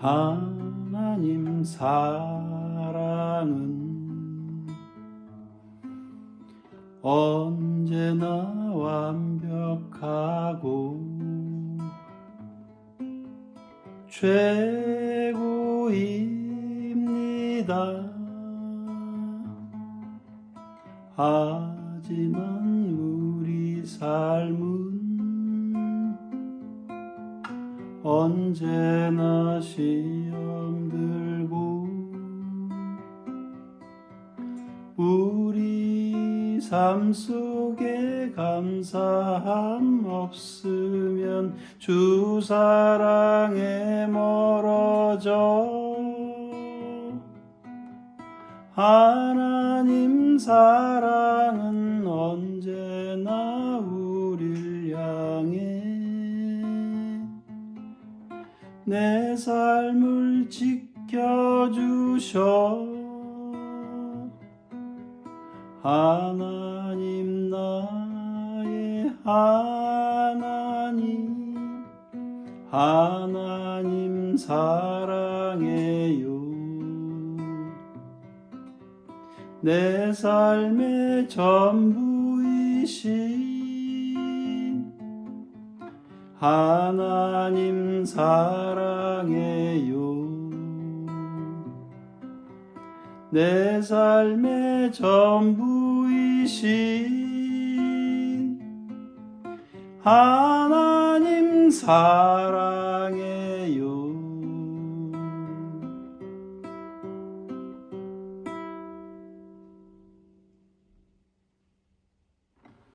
하나님 사랑은 언제나 완벽하고 최고입니다. 하지만 우리 삶은 언제나 시험 들고 우리 삶 속에 감사함 없으면 주 사랑에 멀어져. 하나님 사랑은 내 삶을 지켜주셔. 하나님 나의 하나님. 하나님 사랑해요. 내 삶의 전부이신 하나님 사랑해요. 내 삶의 전부이신 하나님 사랑